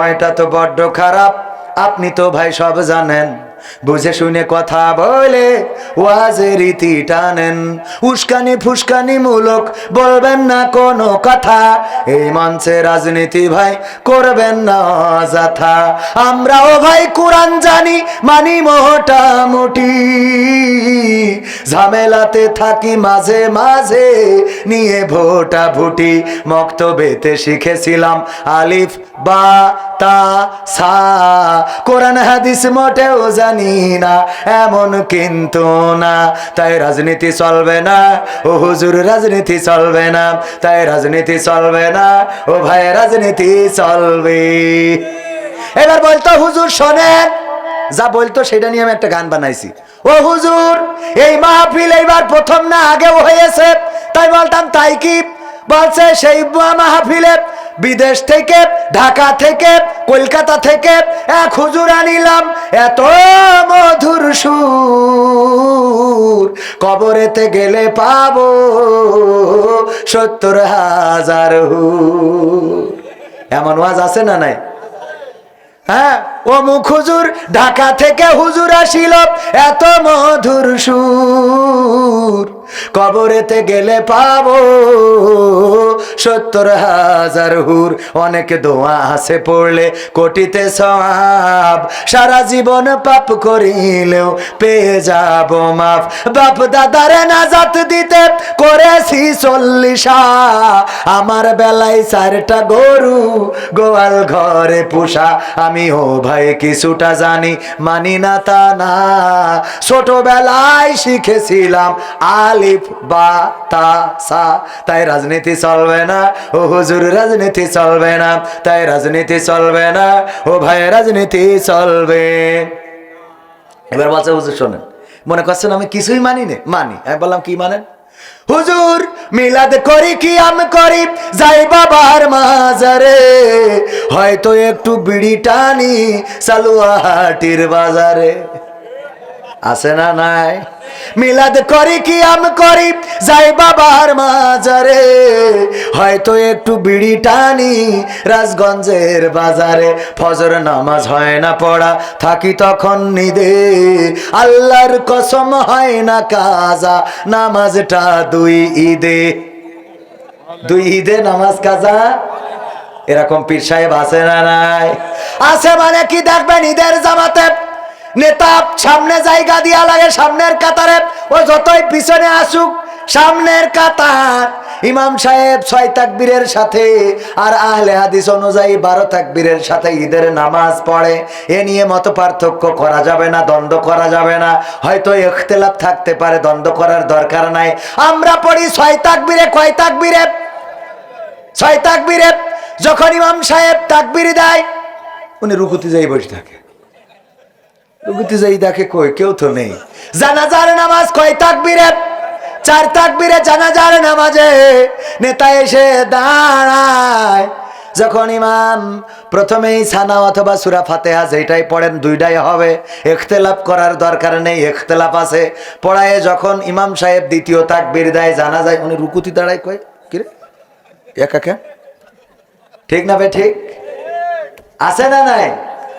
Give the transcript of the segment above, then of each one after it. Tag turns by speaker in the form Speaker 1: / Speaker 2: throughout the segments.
Speaker 1: সময়টা তো বড্ড খারাপ। আপনি তো ভাই সব জানেন। বুঝে শুনে কথা বলে। ওয়াজে রীতি টানেন। উস্কানি ফুসকানি মূলক বলবেন না কোনো কথা। এই মঞ্চে রাজনীতি ভাই করবেন না অযথা। আমরাও ভাই কোরআন জানি, মানি মোটামুটি ঝামেলাতে থাকি মাঝে মাঝে, নিয়ে ভোটা ভুটি। মক্তবেতে শিখেছিলাম আলিফ, বা, তা, সা। কোরআন হাদিস মোটেও জানি না, এমন কিন্তু না। তাই রাজনীতি চলবে না, ও হুজুর রাজনীতি চলবে না। তাই রাজনীতি চলবে না, ও ভাই রাজনীতি চলবে। এবার বলতো, হুজুর, শোনেন। যা বলতো, সেটা নিয়ে আমি একটা গান বানাইছি। ও হুজুর, এই মাহফিল এইবার প্রথম না আগেও হয়েছে? তাই বলতাম, তাই কি? বলছে, সেই মাহফিলে বিদেশ থেকে, ঢাকা থেকে, কলকাতা থেকে, এক হুজুর আনিলাম, এত মধুর সুর। কবরেতে গেলে পাবো সত্তর হাজার হুর। এমন ওয়াজ আছে না নাই? হ্যাঁ ও মুখ হুজুর, ঢাকা থেকে হুজুর আসিল, এত মধুর সুর। কবরেতে গেলে পাবো। সত্তর হাজার হুর, অনেক দোয়া আছে পড়লে কোটিতে সব সারা জীবন পাপ করিলেও পেয়ে যাব মাফ। বাপ দাদারে নাজাত দিতে করেছি চল্লিশা আমার বেলায় চারটা গরু, গোয়াল ঘরে পোষা। আমি ও ভাই কিছুটা জানি, মানি না তা না। ছোটবেলায় শিখেছিলাম আলিফ বা তা সা। তাই রাজনীতি চলবে না। ও হুজুর, রাজনীতি চলবে না। তাই রাজনীতি চলবে না। ও ভাই, রাজনীতি চলবে। এবার বলছে হুজুর শোনেন। মনে করছেন আমি কিছুই মানি না মানি। আমি বললাম, কি মানেন? হুজুর, মিলাদ করি কি আমি করি? যাই বাবার মাজারে। হয়তো একটু বিড়ি টানি সালুয়া হাটির বাজারে। আছে না নাই? মিলাদ করি কি আমি করি? যাই বাবার মাজারে। হয়তো একটু বিড়ি টানি রাজগঞ্জের বাজারে। ফজর নামাজ হয় না পড়া, থাকি তখন নিদে। আল্লাহর কসম হয় না কাজা, নামাজটা দুই ঈদে। দুই ঈদে নামাজ কাজা? এরকম পীর সাহেব আছে না নাই? আছে মানে কি দেখবেন ঈদের জামাতে? নেতা সামনে জায়গা দিয়া লাগে, সামনের কাতারে। ও যতই পিছনে আসুক, সামনের কাতার। ইমাম সাহেব ছয় তাকবীরের সাথে আর আহলে হাদিস অনুযায়ী বারো তাকবীরের সাথে ঈদের নামাজ পড়ে। এ নিয়ে মত পার্থক্য করা যাবে না, দ্বন্দ্ব করা যাবে না। হয়তো ইখতলাফ থাকতে পারে, দ্বন্দ্ব করার দরকার নাই। আমরা পড়ি ছয় তাকবীরে, কয় তাকবীরে? ছয় তাকবীরে। যখন ইমাম সাহেব তাকবীর দেয়, উনি রুকুতে যাই বসে থাকে। রুকুতে যাই কেউ তো নেই। জানাজার নামাজ কয় তাকবীরে? চার তাকবীরে জানাজার নামাজে নেতা এসে দাঁড়ায়। যখন ইমাম প্রথমেই সানা অথবা সুরা ফাতেহা যেটাই পড়েন, দুইটাই হবে। এখতেলাফ করার দরকার নেই এখতেলাফ আছে। পড়ায় যখন ইমাম সাহেব দ্বিতীয় তাকবীর দেয় জানা যায় উনি রুকুতি দাঁড়ায় কয় কিরে একা ঠিক না বে, ঠিক? আছে না নাই?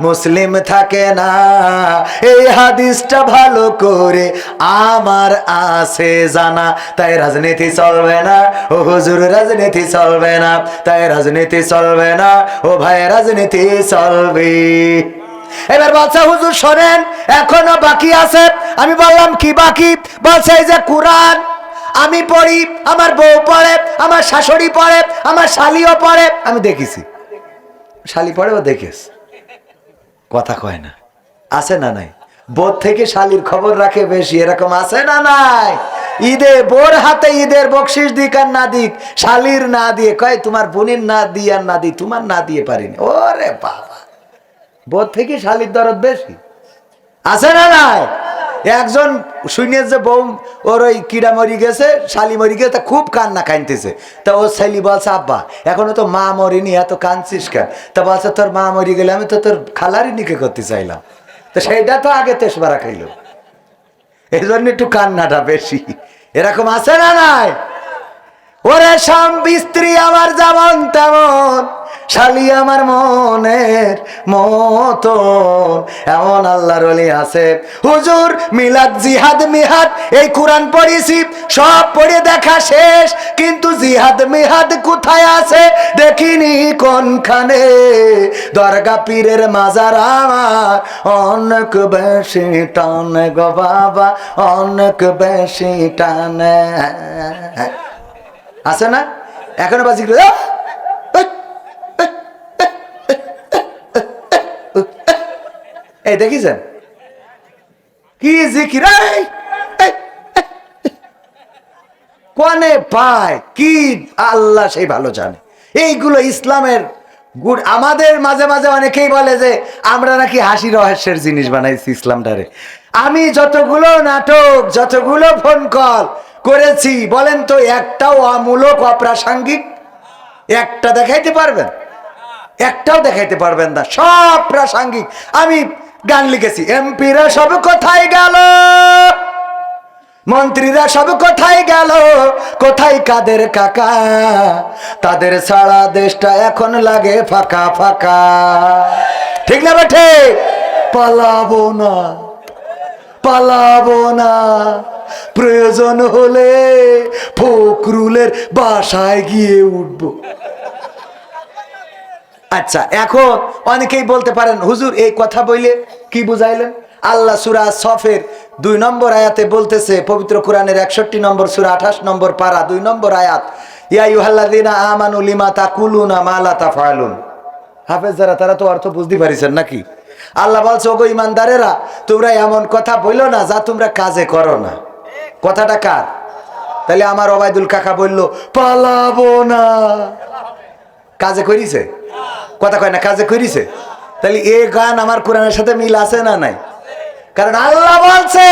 Speaker 1: মুসলিম থাকে না। এই হাদিসটা ভালো করে আমার আছে জানা। তাই রাজনীতি চলবে না। ও হুজুর, রাজনীতি চলবে না। তাই রাজনীতি চলবে না। ও ভাই, রাজনীতি চলবে। এবার বলছে, হুজুর, শোনেন, এখনও বাকি আছে। আমি বললাম, কি বাকি? বলছে, এই যে কোরআন। আমি পড়ি, আমার বউ পড়ে, আমার শাশুড়ি পড়ে, আমার শালিও পড়ে। আমি দেখেছি। শালি পড়ে ও দেখেছ। কথা কয় না। আছে না নাই? বোধ থেকে শালির খবর রাখে বেশি, এরকম আছে না নাই? ঈদে বোর হাতে ঈদের বকশিস দিক আর না দিক, শালির না দিয়ে, কয় তোমার বোনের না দিয়ে আর না দিই তোমার না দিয়ে পারিনি ওরে বাবা। বোধ থেকে শালির দরদ বেশি। আছে না নাই? একজন শুনে যে বউ ওর ওই কিড়া মরি গেছে, শালি মরি গেছে, তা খুব কান্না কানতেছে তা ও শালি বলছে, আব্বা, এখনও তো মা মরিনি, এত কাঁদছিস কেন? তা বলছে, তোর মা মরি গেলে আমি তো তোর খালারই নিকে করতে চাইলাম। তো সেইটা তো আগে তেসবারা খাইলো। এই জন্য একটু কান্নাটা বেশি। এরকম আছে না নাই? ওরে স্বামী স্ত্রী, আমার যেমন তেমন। শালি আমার মনের মতন। এমন আল্লাহর অলি আছে। হুজুর, মিলাদ, জিহাদ, মিহাদ, এই কোরআন পড়েছি, সব পড়ে দেখা শেষ। কিন্তু জিহাদ, মিহাদ কোথায় আছে? দেখিনি কোনখানে। দরগা পীরের মাজার আমার। অনেক বেশি টানে গো বাবা, অনেক বেশি টানে। আছে না? এখনও বাজি এই দেখিছেন কি জিকির কোনে পায়? কি আল্লাহ সেই ভালো জানে। এইগুলো ইসলামের গুড আমাদের মাঝে মাঝে অনেকেই বলে যে, আমরা নাকি হাসি রহস্যের জিনিস বানাইছি ইসলামটারে। আমি যতগুলো নাটক, যতগুলো ফোন কল করেছি, বলেন তো, একটাও আমূলক অপ্রাসঙ্গিক? একটা দেখাইতে পারবেন? একটাও দেখাইতে পারবেন না। সব প্রাসঙ্গিক। আমি গান লিখেছি। এমপিরা সব কোথায় গেল? মন্ত্রীরা সব কোথায় গেল? কোথায় কাদের কাকা? তাদের সারা দেশটা এখন লাগে ফাঁকা ফাঁকা। ঠিক না বেঠে? পালাবো না পালাবো না। প্রয়োজন হলে ফকরুলের বাসায় গিয়ে উঠবো। আচ্ছা এখন অনেকেই বলতে পারেন, হুজুর, এই কথা বইলে কি বুঝাইলেন? আল্লাহ সুরা সফের দুই নম্বর আয়াতে বলতেছে, পবিত্র কোরআনের একষট্টি নম্বর সুরা, আঠাশ নম্বর পারা, দুই নম্বর আয়াত, ইয়া ইউহাল্লাদিনা আমানু লিমা তাকুলুনা মা লা তাফআলুন। হাফেজ যারা, তারা তো অর্থ বুঝতে পারিছেন নাকি? আল্লাহ বলছে, ওগো ইমানদারেরা, তোমরা এমন কথা বইলো না যা তোমরা কাজে করো না। কথাটা কার? তাহলে আমার ওবায়দুল কাকা বলল, পালাবো না। কাজে করিছে? কথা কয় না, কাজে করিছে? তাহলে এই গান আমার কোরআনের সাথে মিল আছে না নাই? কারণ আল্লাহ বলছে,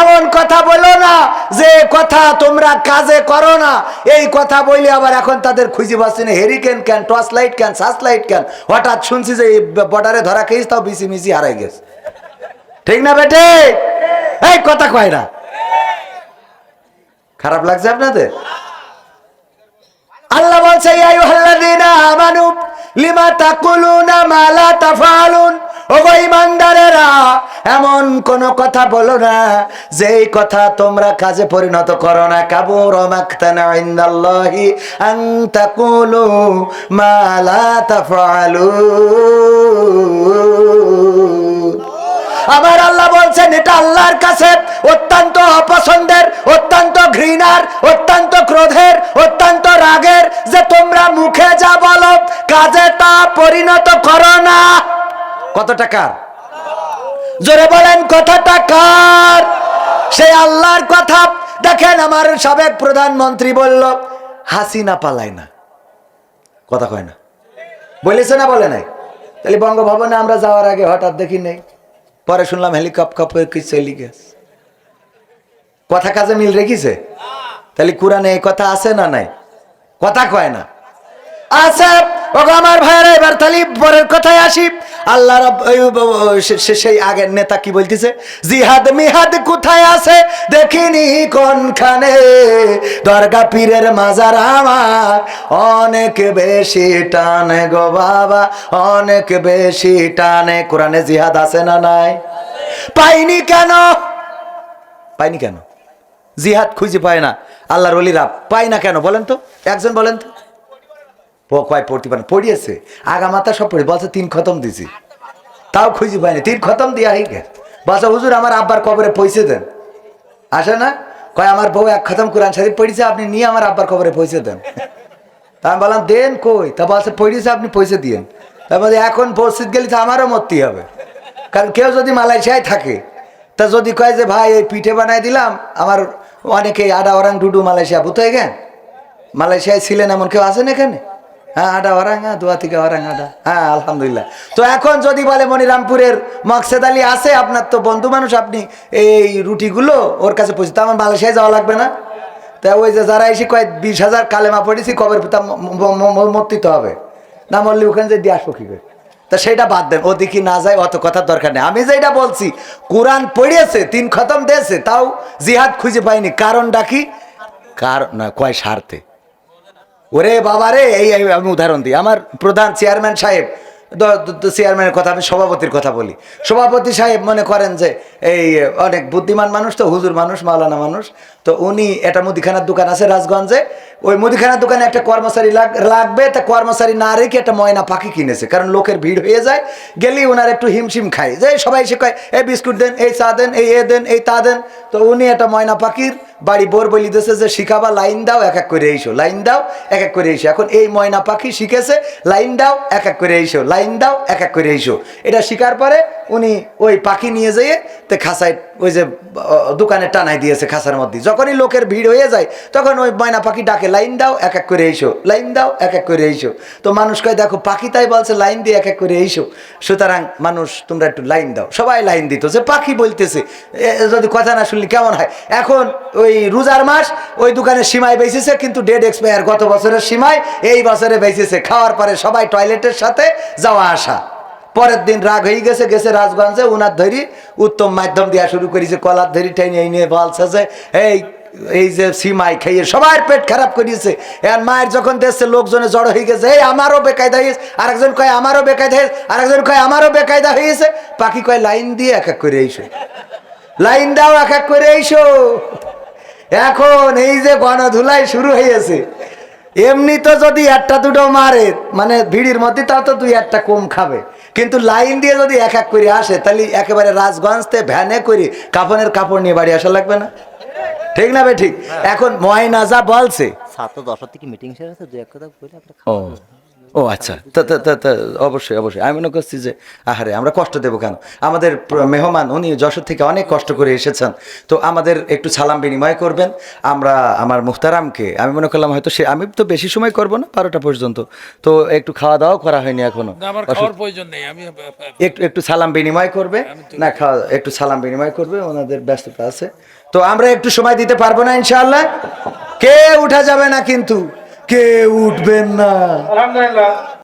Speaker 1: এমন কথা বলো না যে কথা তোমরা কাজে করো না। এই কথা বইলে আবার এখন তাদের খুঁজে পাচ্ছি না। হেরিকেন কেন টর্চ লাইট কেন সার্চ লাইট কেন হঠাৎ শুনছি যে বর্ডারে ধরা খেয়েছি, তাও বিসি মিসি হারাই গেছে। ঠিক না বেটে? এই কথা কয় না। খারাপ লাগছে আপনাদের? আল্লাহ বলছে লিমা তাকুলুনা মা লা তাফআলুন ওগো ইমানদারেরা, এমন কোন কথা বলো না, যেই কথা তোমরা কাজে পরিণত করো না। কাবুর মাকতানা ইনদাল্লাহি আন তাকুলু মা লা তাফআলুন আমার আল্লাহ বলছেন, এটা আল্লাহর কাছে অত্যন্ত অপছন্দের, অত্যন্ত ঘৃণার, অত্যন্ত ক্রোধের, অত্যন্ত রাগের, যে তোমরা মুখে যা কাজে তা পরিণত করো না। কত টাকার? জোরে বলেন কথাটা কার সেই আল্লাহর কথা দেখেন, আমার সাবেক প্রধানমন্ত্রী বলল, হাসিনা পালায় না। কথা কয় না। বলেছে না বলে নাই? তাহলে বঙ্গভবনে আমরা যাওয়ার আগে হঠাৎ দেখি নেই। পরে শুনলাম হেলিকপ্টার কি চলে গেছে। কথা কাজে মিল রেখেছে? তাহলে কোরআনে এই কথা আছে না নাই? কথা কয় না। আছে ওগো আমার ভাইয়েরা, এবার তাহলে পরের কথায় আসি। আল্লাহ সেই আগের নেতা কি বলতেছে? জিহাদ মিহাদ কোথায় আছে? দেখিনি কোনখানে। দরগা পীরের মাজার আমার অনেক বেশি টানে গো বাবা, অনেক বেশি টানে। কোরআনে জিহাদ আছে না নাই? পাইনি কেন? পাইনি কেন? জিহাদ খুঁজে পায় না। আল্লাহর অলিরা পায় না কেন? বলেন তো, একজন বলেন তো। ও কয় পড়তে পারে পড়িয়েছে। আগা মাথা সব পড়ে, বলছে তিন খতম দিছি। তাও খুঁজে পাইনি, তিন খতম দিয়া হয়ে গেছে। বলছে, হুজুর, আমার আব্বার কবরে পয়সে দেন। আসে না? কয়, আমার বউ এক খতম কোরআন শরীফ পড়েছে আপনি নিয়ে আমার আব্বার কবরে পয়সে দেন। তা আমি বললাম, দেন কই? তা বলছে, পড়িয়েছে, আপনি পয়সা দিয়েন। তার মধ্যে এখন পরিস্থিতি গেলে তো আমারও মরতে হবে। কারণ কেউ যদি মালয়েশিয়ায় থাকে, তা যদি কয় যে, ভাই, এই পিঠে বানাই দিলাম, আমার অনেকে আডা ওরাং ডুডু মালয়েশিয়া বুঝতে গেন মালয়েশিয়ায় ছিলেন এমন কেউ আছেন এখানে? হ্যাঁ আডা ওরাঙ্গা দোয়া থেকে ওরাঙ্গাডা হ্যাঁ আলহামদুলিল্লাহ। তো এখন যদি বলে মনিরামপুরের মকসেদ আলী আছে, আপনার তো বন্ধু মানুষ, আপনি এই রুটিগুলো ওর কাছে পৌঁছে তো আমার মালয়েশিয়ায় যাওয়া লাগবে না? তা ওই যে যারা এসে কয়েক বিশ হাজার কালেমা পড়েছি কবের পিতা হবে? না মরলে ওখানে যে দিয়ে আসব কি করে? তা সেটা বাদ দেন ওদিকে না যায়, অত কথার দরকার নেই। আমি যেটা বলছি, কোরআন পড়িয়েছে, তিন খতম দিয়েছে, তাও জিহাদ খুঁজে পাইনি। কারণ ডাকি কার না, কয় স্বার্থে। ওরে বাবা রে, এই আমি উদাহরণ দিই। আমার প্রধান চেয়ারম্যান সাহেব চেয়ারম্যানের কথা আমি সভাপতির কথা বলি। সভাপতি সাহেব মনে করেন যে, এই, অনেক বুদ্ধিমান মানুষ তো, হুজুর মানুষ, মাওলানা মানুষ। তো উনি একটা মুদিখানার দোকান আছে রাজগঞ্জে। ওই মুদিখানার দোকানে একটা কর্মচারী লাগ- লাগবে। তা কর্মচারী না রেখে একটা ময়না পাখি কিনেছে। কারণ লোকের ভিড় হয়ে যায়। গেলেই ওনার একটু হিমশিম খায়। যে সবাই এসে কয় এই বিস্কুট দেন, এই চা দেন, এই এ দেন, এই তা দেন। তো উনি একটা ময়না পাখির বাড়ি বোর বলি দিয়েছে যে, শিখাবা, লাইন দাও, এক এক করে এইসো লাইন দাও, এক এক করে এইসো এখন এই ময়না পাখি শিখেছে, লাইন দাও, এক এক করে এইসো লাইন দাও, এক এক করে এইসো এটা শিকার পরে উনি ওই পাখি নিয়ে যেয়ে তে খাসায়, ওই যে দোকানে টানাই দিয়েছে খাসার মধ্যে। যখনই লোকের ভিড় হয়ে যায়, তখন ওই ময়না পাখি ডাকে, লাইন দাও, এক এক করে এইসো লাইন দাও, এক এক করে এইসো তো মানুষ কয়, দেখো, পাখি তাই বলছে, লাইন দিয়ে এক এক করে এইসো সুতরাং মানুষ, তোমরা একটু লাইন দাও। সবাই লাইন দিত, যে পাখি বলতেছে যদি কথা না শুনলি, কেমন হয়? এখন ওই রোজার মাস, ওই দোকানে সীমায় বেঁচেছে, কিন্তু ডেড এক্সপায়ার, গত বছরের সীমায় এই বছরে বেঁচেছে। খাওয়ার পরে সবাই টয়লেটের সাথে যাওয়া আসা। পরের দিন রাগ হয়ে গেছে গেছে রাজগঞ্জে, উনার ধরি উত্তম মাধ্যম দেওয়া শুরু করেছে কলার ধরি টেনে নিয়ে বলছে যে এই এই যে সিমাই খাইয়ে সবার পেট খারাপ করিয়েছে। আর মায়ের যখন দেখছে লোকজনে জড়ো হয়ে গেছে, এই আমারও বেকায়দা হয়েছে। আরেকজন কয়, আমারও বেকায়দা হয়েছে। আরেকজন কয়, আমারও বেকায়দা হয়েছে। পাখি কয়, লাইন দিয়ে এক এক করে এইসো লাইন দাও, এক এক করে এইসো এখন এই যে গণধুলাই শুরু হয়েছে এমনি তো যদি একটা দুটো মারে মানে ভিড়ির মধ্যে, তাও তো দুই একটা কম খাবে। কিন্তু লাইন দিয়ে যদি এক এক করে আসে তাহলে একেবারে রাজগঞ্জতে ভ্যানে করে কাপনের কাপড় নিয়ে বাড়ি আসা লাগবে না। ঠিক না ভাই? ঠিক? এখন ময়না যা বলছে।
Speaker 2: সাত দশ থেকে মিটিং সেরে আছে দু এক কথা বলে আপনার
Speaker 1: ও আচ্ছা। তা তা তা তা অবশ্যই অবশ্যই। আমি মনে করছি যে আহারে আমরা কষ্ট দেবো কেন? আমাদের মেহমান উনি যশোর থেকে অনেক কষ্ট করে এসেছেন। তো আমাদের একটু সালাম বিনিময় করবেন। আমরা আমার মুখতারামকে আমি মনে করলাম হয়তো সে আমি তো বেশি সময় করব না বারোটা পর্যন্ত। তো একটু খাওয়া দাওয়া করা হয়নি
Speaker 3: এখনও। প্রয়োজন নেই আমি
Speaker 1: একটু একটু সালাম বিনিময় করবে। না খাওয়া একটু সালাম বিনিময় করবে ওনাদের ব্যস্ততা আছে। তো আমরা একটু সময় দিতে পারব না ইনশাল্লাহ কে উঠা যাবে না কিন্তু? কে উঠবেন না।
Speaker 3: আলহামদুলিল্লাহ।